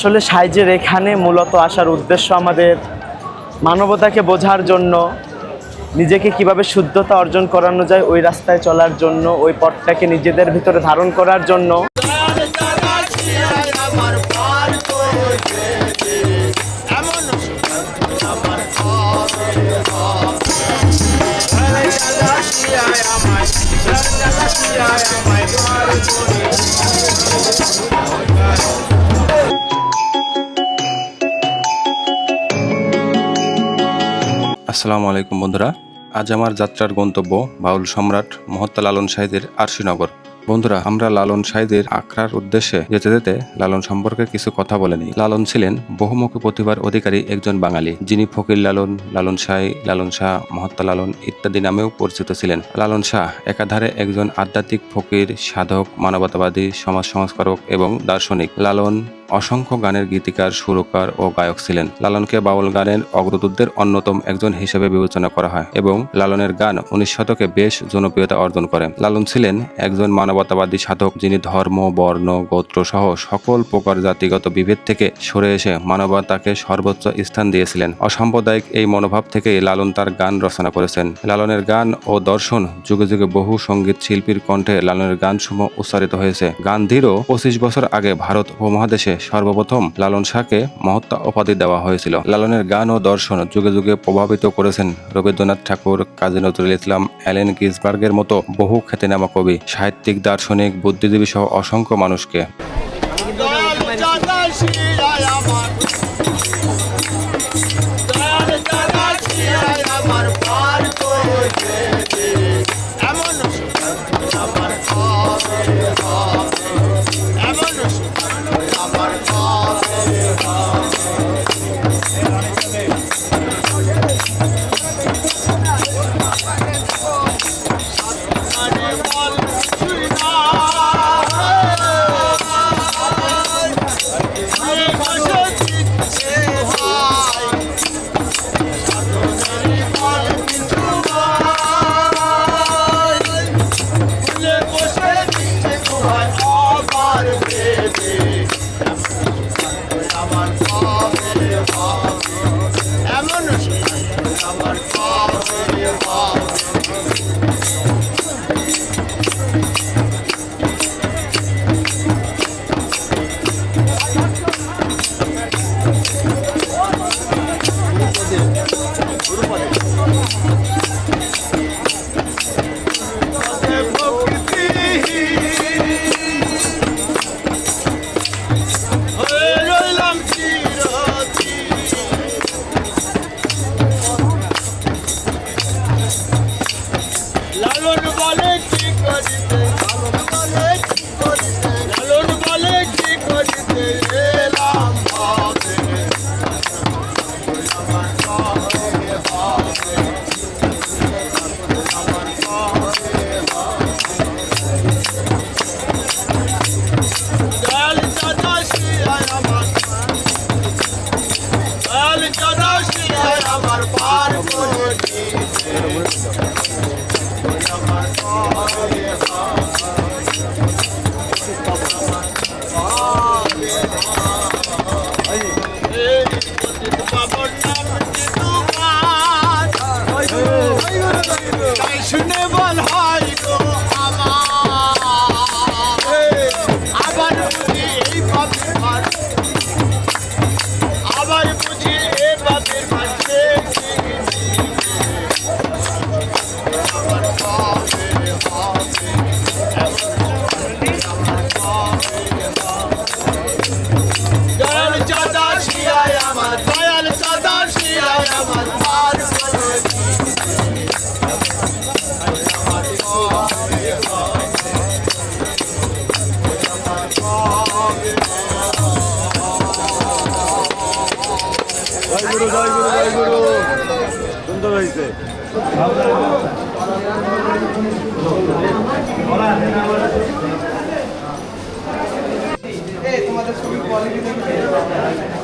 আসলে সাইজের এখানে মূলত আসার উদ্দেশ্য আমাদের মানবতাকে বোঝার জন্য, নিজেকে কীভাবে শুদ্ধতা অর্জন করানো যায় ওই রাস্তায় চলার জন্য, ওই পথটাকে নিজেদের ভিতরে ধারণ করার জন্য। আসসালামু আলাইকুম বন্ধুরা। আজ আমার যাত্রার গন্তব্য বাউল সম্রাট মহত্তা লালন সাহেদের আরশিনগর। বন্ধুরা, আমরা লালন সাহেদের আখড়ার উদ্দেশ্যে যেতে যেতে লালন সম্পর্কে কিছু কথা বলেনি লালন ছিলেন বহুমুখী প্রতিভার অধিকারী একজন বাঙালি। যিনি ফকির লালন লালন শাহ লালন শাহ মহাত্মা লালন ইত্যাদি নামেও পরিচিত ছিলেন। লালন শাহ একাধারে একজন আধ্যাত্মিক ফকির, সাধক, মানবতাবাদী, সমাজ সংস্কারক এবং দার্শনিক। লালন অসংখ্য গানের গীতিকার, সুরকার ও গায়ক ছিলেন। লালনকে বাউল গানের অগ্রদূতদের অন্যতম একজন হিসেবে বিবেচনা করা হয় এবং লালনের গান উনিশ শতকে বেশ জনপ্রিয়তা অর্জন করে। লালন ছিলেন একজন মানবতাবাদী সাধক যিনি ধর্ম, বর্ণ, গোত্র সহ সকল প্রকার জাতিগত বিভেদ থেকে সরে এসে মানবতাকে সর্বোচ্চ স্থান দিয়েছিলেন। অসাম্প্রদায়িক এই মনোভাব থেকেই লালন তার গান রচনা করেছেন। লালনের গান ও দর্শন যুগে যুগে বহু সংগীত শিল্পীর কণ্ঠে লালনের গানসমূহ উচ্চারিত হয়েছে। গান্ধীরও পঁচিশ বছর আগে ভারত উপমহাদেশে সর্বপ্রথম লালন শাহকে মহত্তা উপাধি দেওয়া হয়েছিল। লালনের গান ও দর্শন যুগে যুগে প্রভাবিত করেছেন রবীন্দ্রনাথ ঠাকুর, কাজী নজরুল ইসলাম অ্যালেন গিসবার্গের মতো বহু খ্যাতিনামা কবি, সাহিত্যিক, দার্শনিক, বুদ্ধিজীবী সহ অসংখ্য মানুষকে। তোমাদের ছবি কোয়ালিটি দেখে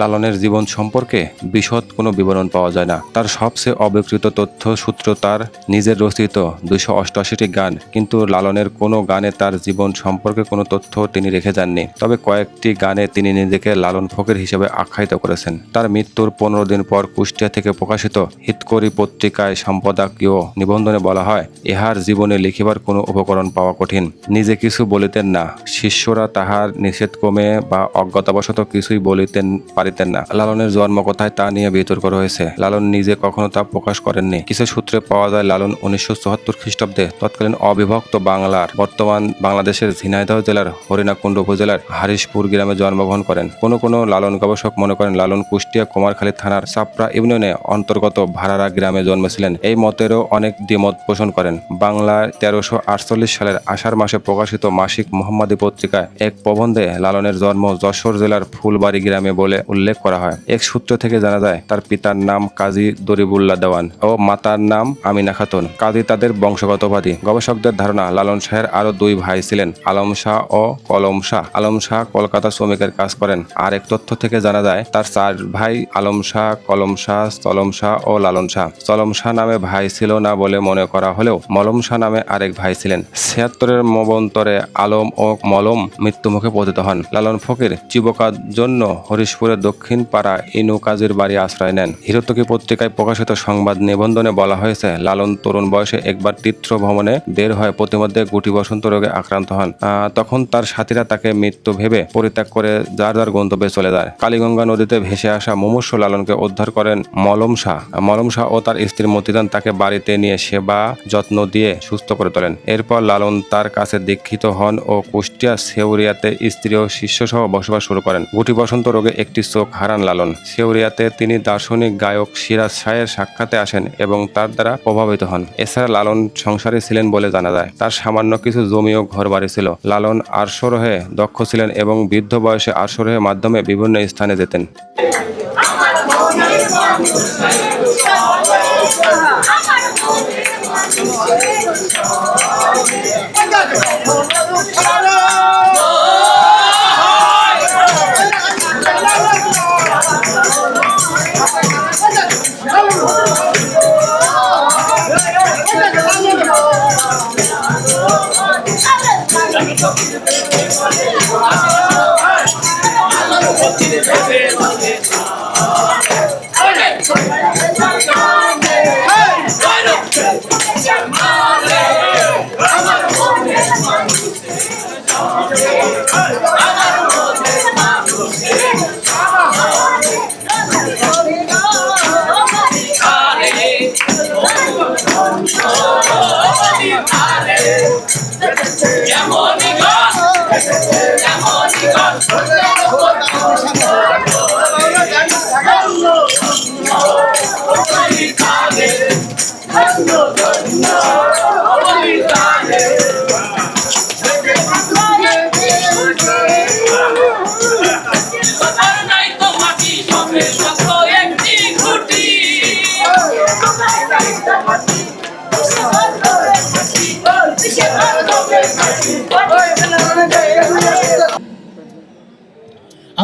লালনের জীবন সম্পর্কে বিশদ কোনো বিবরণ পাওয়া যায় না। তার সবচেয়ে অবিকৃত তথ্য সূত্র তার নিজের রচিত দুইশো অষ্টআশিটি গান, কিন্তু লালনের কোনো গানে তার জীবন সম্পর্কে কোনো তথ্য তিনি রেখে যাননি। তবে কয়েকটি গানে তিনি নিজেকে লালন ফকির হিসেবে আখ্যায়িত করেছেন। তার মৃত্যুর পনেরো দিন পর কুষ্টিয়া থেকে প্রকাশিত হিতকরি পত্রিকায় সম্পাদকীয় নিবন্ধনে বলা হয়, ইহার জীবনে লিখিবার কোনো উপকরণ পাওয়া কঠিন। নিজে কিছু বলিতেন না। শিষ্যরা তাহার নিষেধক্রমে বা অজ্ঞতাবশত কিছুই বলিতেন পারিতেন না। লালনের জন্ম কোথায় তা নিয়ে বিতর্ক রয়েছে। লালন নিজে কখনো তা প্রকাশ করেননি। কিছু সূত্রে পাওয়া যায়, লালন উনিশশো চুয়াত্তর খ্রিস্টাব্দে তৎকালীন অবিভক্ত বাংলার বর্তমান বাংলাদেশের ঝিনাইদহ জেলার হরিণাকুণ্ড উপজেলার হারিশপুর গ্রামে জন্মগ্রহণ করেন। কোনো কোনো লালন গবেষক মনে করেন, লালন কুষ্টিয়া কুমারখালী থানার চাপড়া ইউনিয়নে অন্তর্গত ভাড়ারা গ্রামে জন্মেছিলেন। এই মতেরও অনেক দ্বিমত পোষণ করেন। বাংলার তেরোশো আটচল্লিশ সালের আষাঢ় মাসে প্রকাশিত মাসিক মোহাম্মদী পত্রিকায় এক প্রবন্ধে লালনের জন্ম যশোর জেলার ফুলবাড়ি গ্রামে বলে উল্লেখ করা হয়। এক সূত্র থেকে জানা যায়, তার পিতার নাম কাজী দরিবুল্লাহ দেওয়ান ও মাতার নাম আমিনা খাতুন। কাজী তাদের বংশগতবাদী গবেষকদের ধারণা, লালন শাহের আরও দুই ভাই ছিলেন, আলম শাহ ও কলম শাহ। আলম শাহ কলকাতা শ্রমিকের কাজ করেন। আর এক তথ্য থেকে জানা যায়, তার চার ভাই আলম শাহ, কলম শাহ, চলম শাহ ও লালন শাহ। চলম শাহ নামে ভাই ছিল না বলে মনে করা হলেও মলম শাহ নামে আরেক ভাই ছিলেন। ছিয়াত্তরের মবন্তরে আলম ও মলম মৃত্যুমুখে পতিত হন। লালন ফকির জীবকার জন্য হরিশপুরের দক্ষিণ পাড়া ইনু কাজীর বাড়ি আশ্রয় নেন। হিরোতকি পত্রিকায় প্রকাশিত সংবাদ নিবন্ধনে বলা হয়েছে, লালন তরুণ বয়সে একবার তীর্থ ভ্রমণে বের হয় প্রতিমধ্যে গুটি বসন্ত রোগে আক্রান্ত হন। তখন তার সাথীরা তাকে মৃত্যু ভেবে পরিত্যাগ করে যার যার গন্তব্যে চলে যায়। কালীগঙ্গা নদীতে ভেসে আসা মুমূর্ষ লালনকে উদ্ধার করেন মলম শাহ। মলম শাহ ও তার স্ত্রী মতিদান তাকে বাড়িতে নিয়ে সেবা, যত্ন দিয়ে সুস্থ করে তোলেন। এরপর লালন তার কাছে দীক্ষিত হন ও কুষ্টিয়া সেউরিয়াতে স্ত্রী ও শিষ্য সহ বসবাস শুরু করেন। গুটি বসন্ত রোগে একটি চোখ হারান লালন। সেউরিয়াতে তিনি দার্শনিক গায়ক সিরাজ শাহের সাক্ষাতে আসেন এবং তার দ্বারা প্রভাবিত হন। এছাড়া লালন সংসারী ছিলেন বলে জানা যায়। তার সামান্য কিছু জমি ও ঘর বাড়ি ছিল। লালন আরশোরহে দক্ষ ছিলেন এবং বৃদ্ধ বয়সে আরশোরহের মাধ্যমে বিভিন্ন স্থানে যেতেন।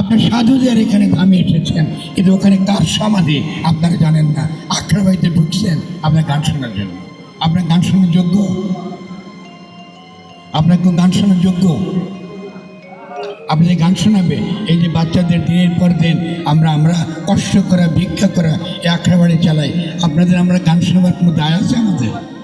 আপনার সাধুদের এখানে নামে এসেছেন। কিন্তু ওখানে কার সমাধি? আপনারা জানেন না। আখড়া বাড়িতে ঢুকছেন আপনার গান শোনার জন্য। আপনার গান শোনার যোগ্য? আপনার কেউ গান শোনার যোগ্য? আপনি গান শোনাবে, এই যে বাচ্চাদের দিনের পর দিন আমরা আমরা কষ্ট করা, ভিক্ষা করা, এই আখড়া বাড়ি চালাই, আপনাদের আমরা গান শোনাবার কোনো দায় আছে আমাদের?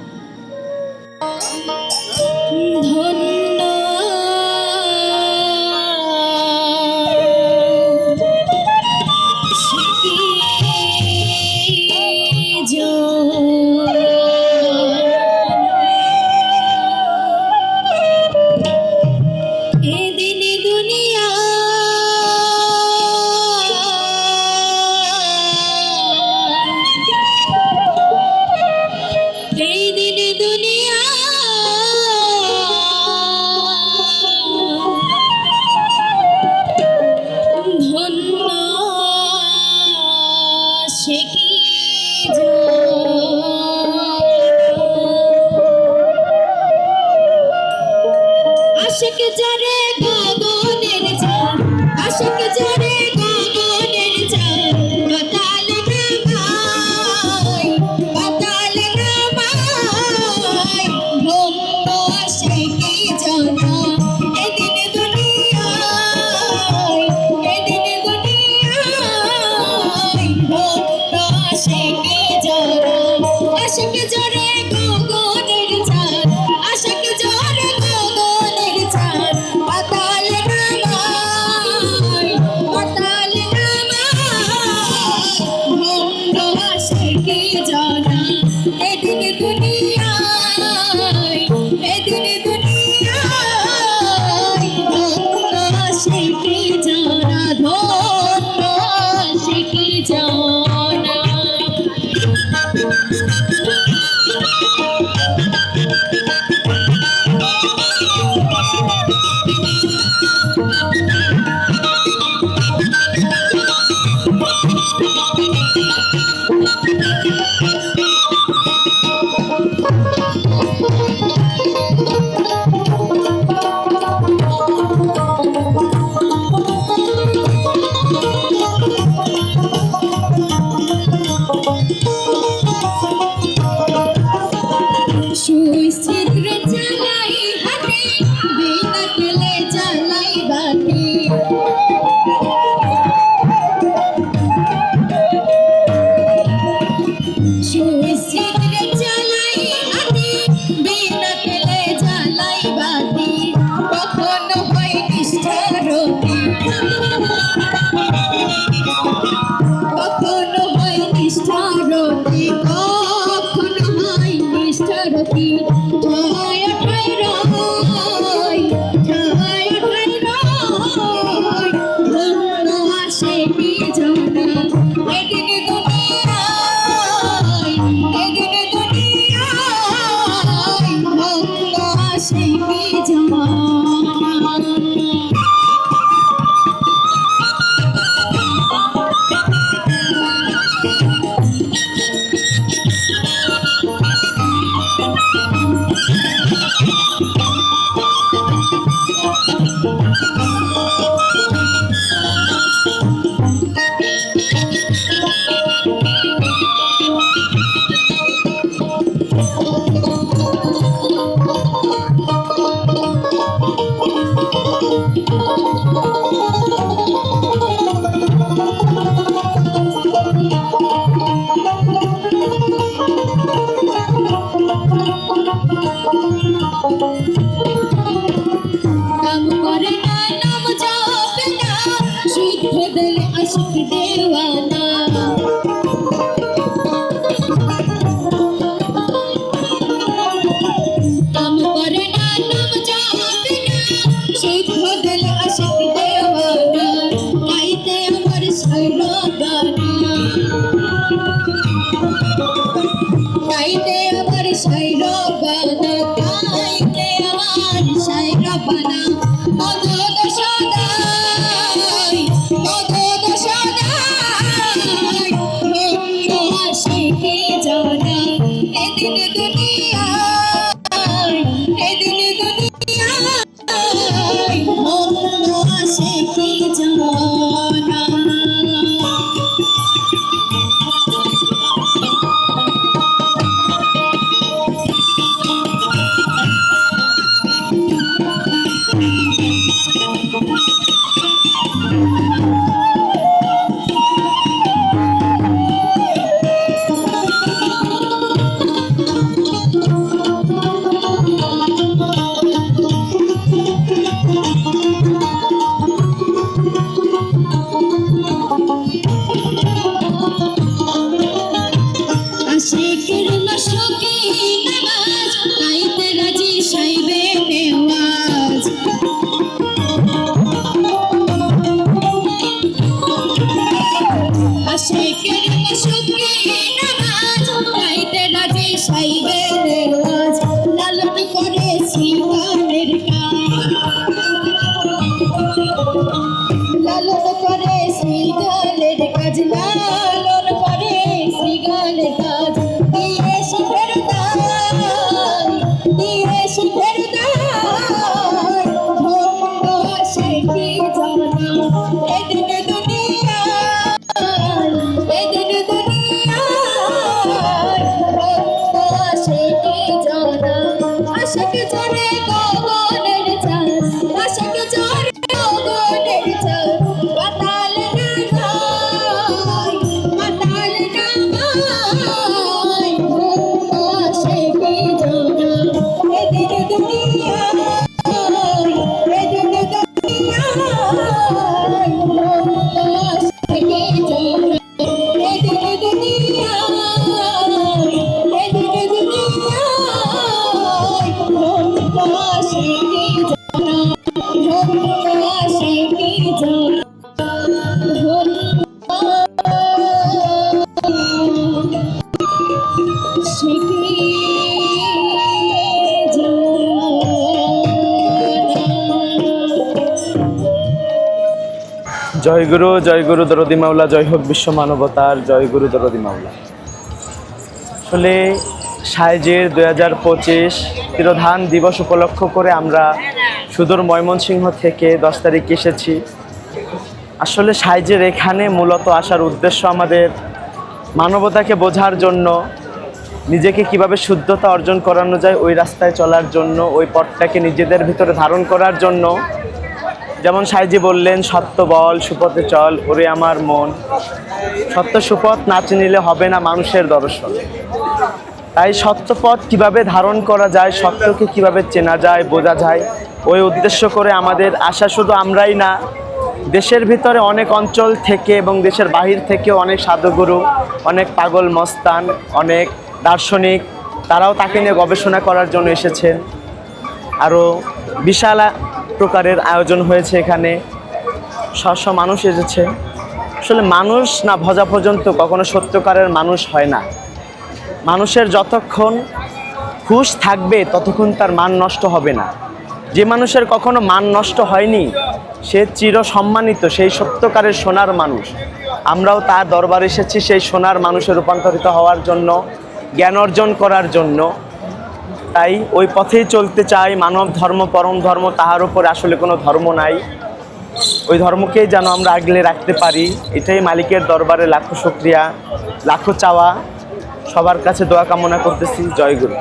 আসে জয় গুরু জয় গুরু দরদি মাওলা, জয় হোক বিশ্ব মানবতার, জয় গুরু দরদি মাওলা। আসলে সাইজের দুই হাজার পঁচিশ তিরোধান দিবস উপলক্ষ করে আমরা সুদূর ময়মনসিংহ থেকে দশ তারিখ এসেছি। আসলে সাইজের এখানে মূলত আসার উদ্দেশ্য আমাদের মানবতাকে বোঝার জন্য, নিজেকে কীভাবে শুদ্ধতা অর্জন করানো যায় ওই রাস্তায় চলার জন্য, ওই পথটাকে নিজেদের ভিতরে ধারণ করার জন্য যেমন সাইজি বললেন, সত্য বল, সুপথে চল, ওরে আমার মন। সত্য সুপথ না চিনিলে হবে না মানুষের দর্শন। তাই সত্যপথ কীভাবে ধারণ করা যায়, সত্যকে কীভাবে চেনা যায়, বোঝা যায়, ওই উদ্দেশ্য করে আমাদের আশা শুধু আমরাই না, দেশের ভিতরে অনেক অঞ্চল থেকে এবং দেশের বাহির থেকেও অনেক সাধুগুরু, অনেক পাগল মস্তান, অনেক দার্শনিক, তারাও তাকে নিয়ে গবেষণা করার জন্য এসেছেন। আরও বিশাল প্রকারের আয়োজন হয়েছে এখানে। শস্য মানুষ এসেছে। আসলে মানুষ না, ভজা পর্যন্ত কখনো সত্যকারের মানুষ হয় না। মানুষের যতক্ষণ হুশ থাকবে, ততক্ষণ তার মান নষ্ট হবে না। যে মানুষের কখনো মান নষ্ট হয়নি, সে চির সম্মানিত সেই সত্যকারের সোনার মানুষ। আমরাও তার দরবারে এসেছি সেই সোনার মানুষে রূপান্তরিত হওয়ার জন্য, জ্ঞান অর্জন করার জন্য। তাই ওই পথেই চলতে চাই, মানব ধর্ম, পরম ধর্ম, তাহার উপরে আসলে কোনো ধর্ম নাই। ওই ধর্মকেই যেন আমরা আগলে রাখতে পারি, এটাই মালিকের দরবারে লাখো শুক্রিয়া, লাখো চাওয়া। সবার কাছে দোয়া কামনা করতেছি। জয় গুরু।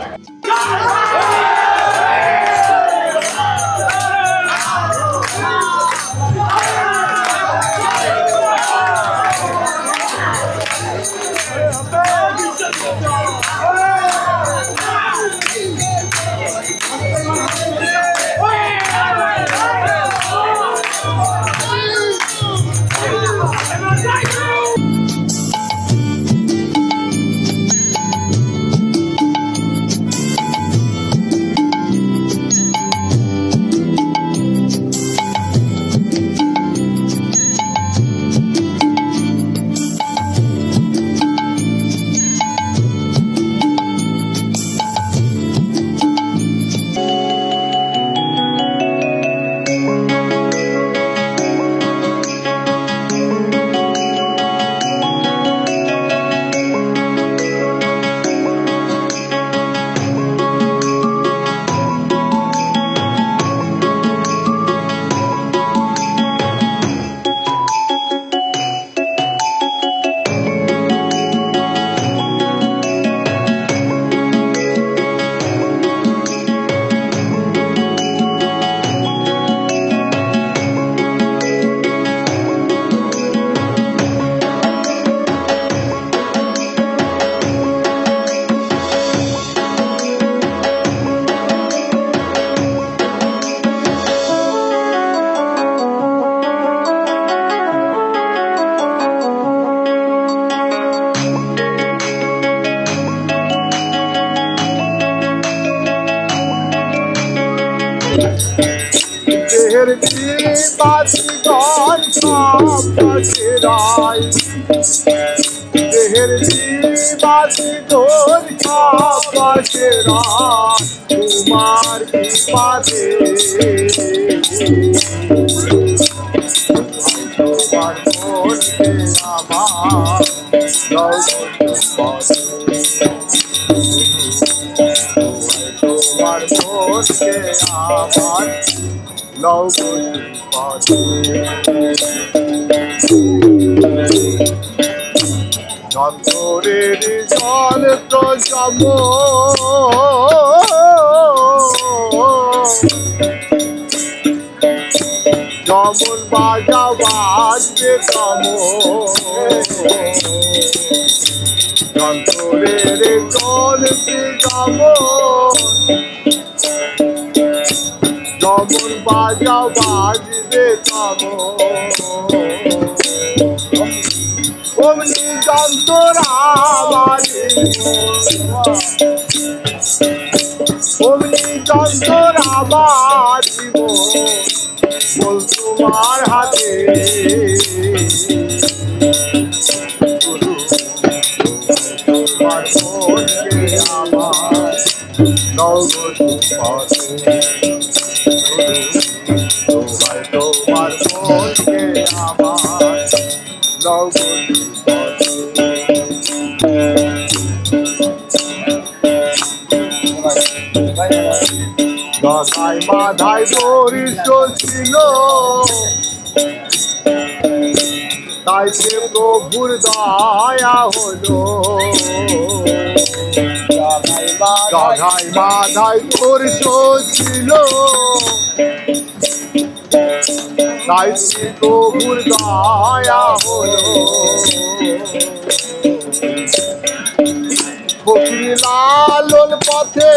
বাসি গন পাশেরাই দেহের বাসি তোর পাশেরাই তোমার বিপাদে তোমার আমার তোমার মনকে আমার চন্দরের জল প্রজম যেমন বাজা বাজবে তম চন্দরের জল প্রজম যেমন বাজা বাজবে অমনি যন্তরা বাজে অমনি যন্তরা বাজিব বল তোমার হাতে। আমার পথে। নগদ পথে গদাই ছিল তাই সে প্রভুর দয়া হলো। গদাই বাধায় তোর ছিল। তাই সে প্রভুর দয়া হলো। ফকির লালন পথে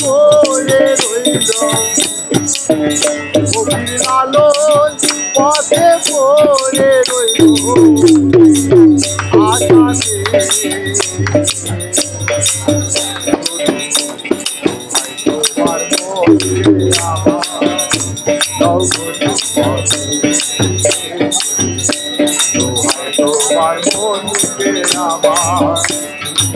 পড়ে রইল। ফকির লালন পথে পড়ে রইল। তোমার মনে আমার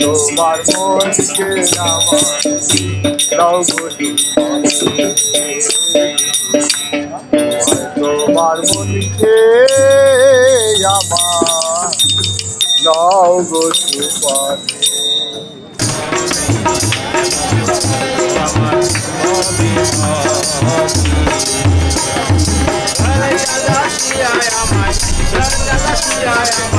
তোমার মনকে আমার লগনি তোমার মনকে আমার লগনি পানি Yeah, yeah, yeah.